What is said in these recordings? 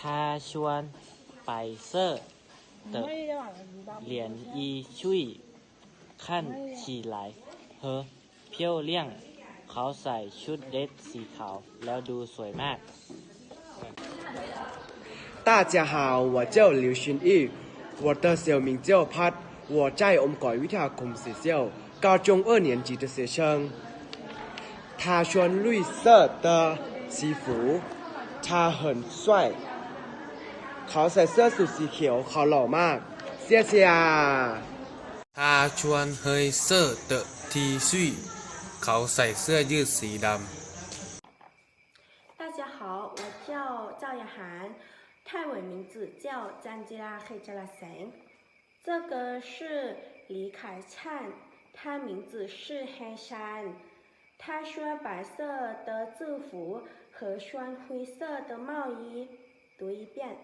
他说白色的脸一hui ขั้นขี่ไหลเฮอเพี้ยวเลี่ยง เขาใส่ชุดเดรสสีขาว แล้วดูสวยมาก 大家好，我叫刘勋玉，我的小名叫潘，我在我们改วิทยาคม学校高中二年级的学生。他穿绿色的西服，他很帅。 เขาใส่เสื้อสูทสีเขียวเขาหล่อมากเสียเสีย 他穿黑色的 T 恤，เขาใส่เสื้อยืดสีดำ 大家好，我叫赵雅涵，泰文名字叫詹吉拉黑加拉森。这个是李凯灿，他名字是黑山。他穿白色的制服和穿灰色的帽衣。读一遍。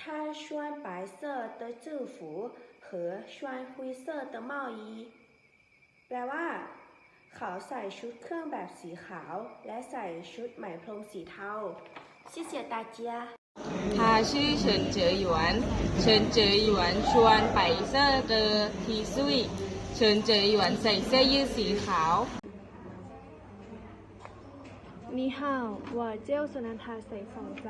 他穿白色的制服和穿灰色的帽衣。แปลว่า เขาใส่ชุดเครื่องแบบสีขาว และใส่ชุดไหมพรมสีเทา谢谢大家他ชื่อเฉินเจ๋อหยวน เฉินเจ๋อหยวนชวนไปเซอร์เดอทีซุย เฉินเจ๋อหยวนใส่เสื้อยืดสีขาว 你好，我叫สุนันทาใส่สองใจ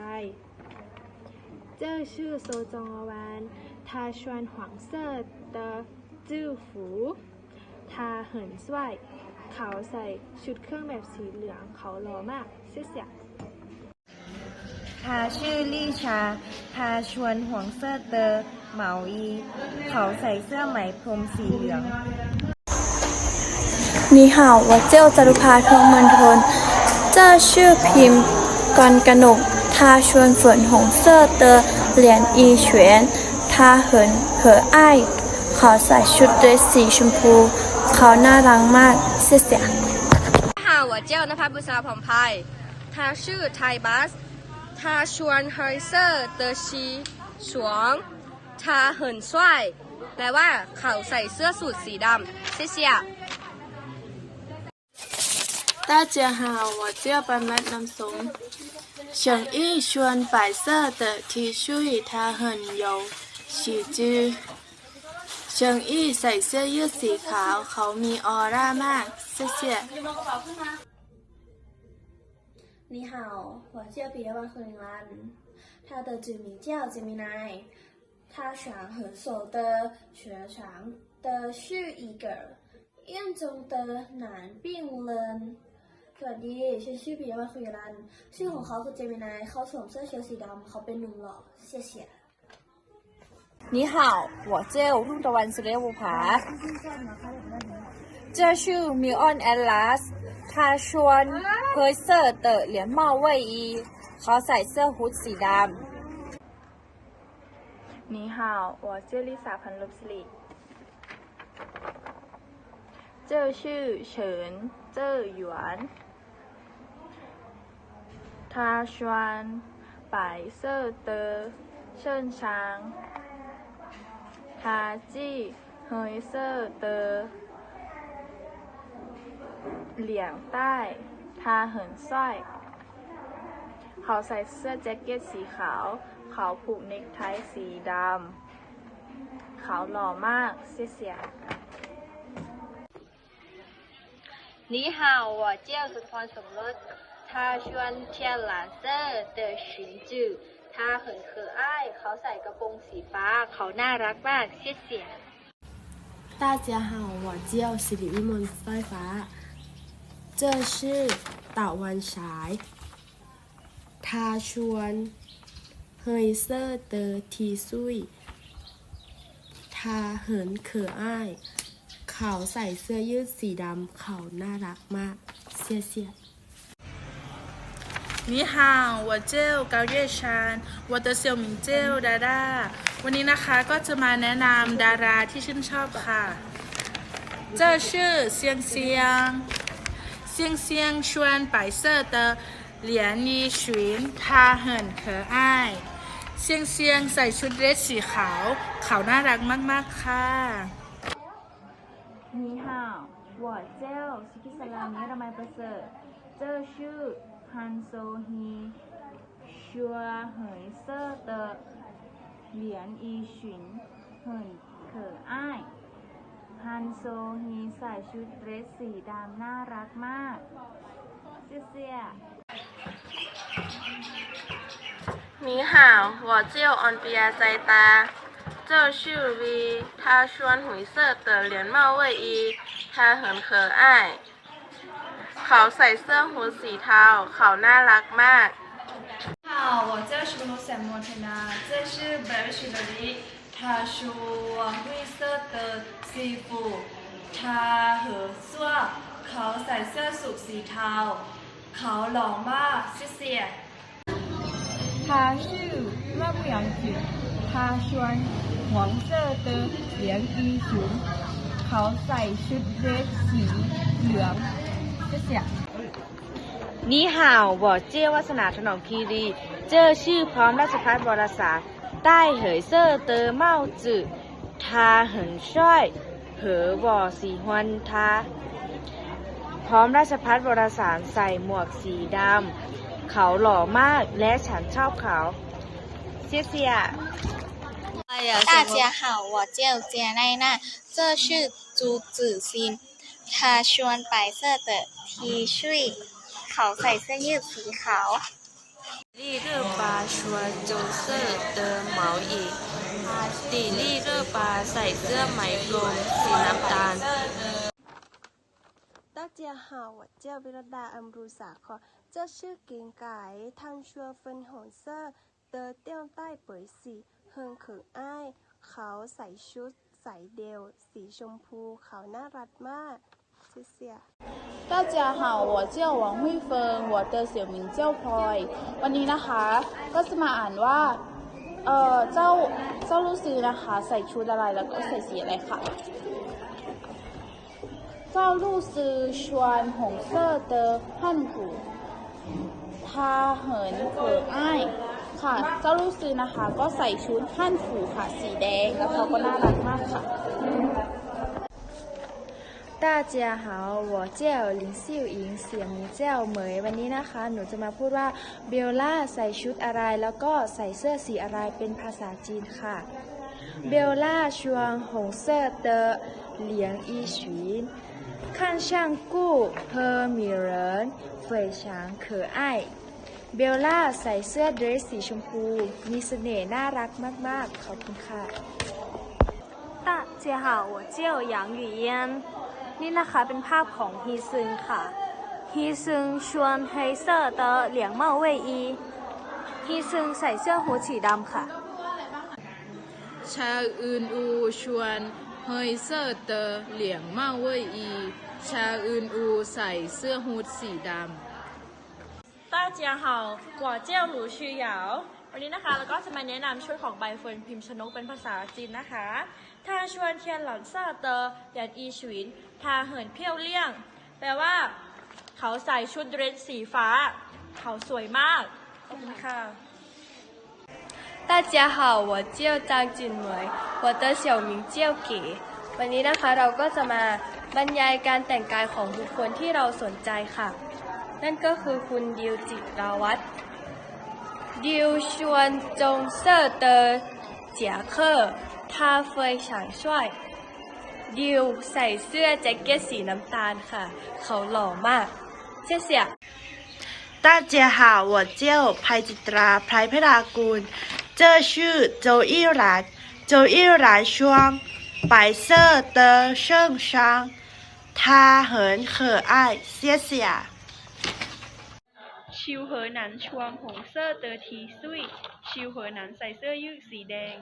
เจ้าชื่อโซจงวานทาชวนหวังเซอร์เตอจื้อฝูทาเหินสวยเขาใส่ชุดเครื่องแบบสีเหลืองเขาหล่อมากเสียเสียทาชื่อลี่ชาทาชวนหวงเสื้อเตอเมาอี เขาใส่เสื้อไหมพรมสีเหลืองนี่ห่าววัเจ้าจารุภาทองมันทเจ้าชื่อพิมพ์กรกนก 他穿粉红色的连衣裙他很可爱เขาใส่ชุดเดรสสีชมพู เขาน่ารักมากเสียเสีย 好，我叫นภัสบุษราผ่องไพ他ชื่อไทบัส他穿黑色的西装他很帅แปลว่าเขาใส่เสื้อสูทสีดำ谢谢大家好，我叫班麦南松。 沈毅穿白色的 T 恤，他很有喜剧。沈毅ใส่เสื้อยืดสีขาว เขามีออร่ามากเสียเสีย你好，我叫别万和林兰，他的纸名叫杰米奈，他想很熟的学长的是一个严重的男病人。 สวัสดีฉันชื่อปิยวัฒน์คุยรัน ชื่อของเขาคือเจมินาย เขาสวมเสื้อเชิ้ตสีดำ เขาเป็นหนุ่มหล่อเสียเสีย你好，我叫รุ่งตะวันสุริยบุภา这是 m i o n Atlas 他穿灰色的连帽卫衣เขาใส่เสื้อฮูดสีดำ你好，我叫丽莎พันลุปสิริ这是陈这元，他穿白色的 ทาชวนปายเซอร์เตอร์เชิญช้าง ทาจี้เฮยเซอร์ตอร์เหลียงใต้ ทาหนสร้อยขาใส่เสื้อแจ็คเก็ตสีขาว เขาผูกเนคไทสีดำ เขาหล่อมากเสียเสีย你好我叫าวเจ้ 他穿天蓝色的裙子他很可爱เขาใส่กระโปรงสีฟ้า เขาน่ารักมาก谢谢大家好，我叫สิริวิมลสร้อยฟ้า这是ตะวันฉาย他穿黑色的 T 恤他很可爱เขาใส่เสื้อยืดสีดำ เขาน่ารักมากเสียเสีย นี่ฮาววัวเจลเกาเยชานวัตเซียวมิงเจลดาดาวันนี้นะคะก็จะมาแนะนำดาราที่ชื่นชอบค่ะเจ้าชื่อเซียงเซียงเซียงเซียงชวน白色的连衣裙，卡很可爱เซียงเซียงใส่ชุดเดรสสีขาวเขาน่ารักมากๆค่ะนี่ฮาสกิสลามเยอรมันประเสริฐจ้ชื่อ ฮันโซฮีช ชัวเหยเซอร์เตอเหรียญอีฉินเหินเขออ้ายฮันโซฮีใส่ชุดเดรสสีดำน่ารักมากเสียเสีย 你好，我叫安比亚塞达。这是 V，她穿灰色的连帽卫衣，她很可爱。 เขาใส่เสื้อฮูดสีเทา เขาน่ารักมาก 好，我叫什么小莫特纳，这是 Barry 的里，他是我灰色的西服，他和说เขาใส่เสื้อสูทสีเทาเขาหล่อมาก谢谢他是外部杨子，他穿黄色的连衣裙，เขาใส่ชุดเดรสสีเหลือง 谢谢你好，我叫วัฒนาถนอมคีรีเจอชื่อพร้อมราชพัฒวรสารใต้เหยเซอร์เตอเมาจือทาเหินช่อยเหอวอสีฮวนทา พร้อมราชพัฒวรสารใส่หมวกสีดำ เขาหล่อมากและฉันชอบเขาเสียเสีย 大家好，我叫简奈娜，这是朱子欣。她穿白色的 T 恤，เขาใส่เสื้อยืดสีขาว 丽热巴穿棕色的毛衣，迪丽热巴ใส่เสื้อไหมพรมสีน้ำตาล 大家好，我叫维拉达恩布鲁萨克，这是金改探索粉红色的吊带背สี很可爱เขาใส่ชุดใส่เดียว สีชมพูเขาน่ารักมาก 谢谢大家好，我叫王慧芬，我的小名叫พลอย วันนี้นะคะ ก็จะมาอ่านว่า เออเจ้า เจ้าลูกซื้อนะคะ ใส่ชุดอะไรแล้วก็ใส่สีอะไรค่ะ เจ้าลูกซื้อ穿红色的汉服他很可爱ค่ะ เจ้าลูกซื้อนะคะ ก็ใส่ชุดฮั่นผูค่ะ สีแดง แล้วเขาก็น่ารักมากค่ะ 大家好，我叫林秀莹เสียงเจ้าเหมย วันนี้นะคะ หนูจะมาพูดว่าเบลล่าใส่ชุดอะไร แล้วก็ใส่เสื้อสีอะไรเป็นภาษาจีนค่ะ เบลล่า穿红色的连衣裙看上顾和迷人非常可爱เบลล่าใส่เสื้อเดรสสีชมพู มีเสน่ห์น่ารักมาก ๆ ขอบคุณค่ะ 大家好，我叫杨雨嫣。 นี่นะคะเป็นภาพของฮีซึงค่ะฮีซึงชวนเฮเซอร์เตอร์เหลียงเมาเว่ยอีฮีซึงใส่เสื้อหูสีดำค่ะ ชาอึนอูชวนเฮเซอร์เตอร์เหลียงเมาเว่ยอี ชาอึนอูใส่เสื้อหูสีดำต้าเจียเฮากัดเจ้าหูชียาว วันนี้นะคะเราก็จะมาแนะนำชุดของใบเฟิร์นพิมพ์ชนกเป็นภาษาจีนนะคะ ทาชวนเทียนหลันซาเตอเหรียญอีฉวินทาเหินเพี้ยวเลี่ยง แปลว่า เขาใส่ชุดเดรสสีฟ้า เขาสวยมาก ขอบคุณค่ะ 大家好，我叫张锦伟，我的小名叫เก๋วันนี้นะคะเราก็จะมาบรรยายการแต่งกายของบุคคลที่เราสนใจค่ะ นั่นก็คือคุณดิวจิราวัตรดิวชวนจงเซอร์เตอเจียเคอร์ ทาเฟยฉางช่วยดิวใส่เสื้อแจ็คเก็ตสีน้ำตาลค่ะ เขาหล่อมากเชี่ยเสีย 大家好，我叫派จิตราไพรพรากุล这是周一然周一然穿白色的衬衫他很可爱谢谢ชิวเหอหนันชวงหงเซอร์เตอทีซุยชิวเหอหนันใส่เสื้อยืดสีแดง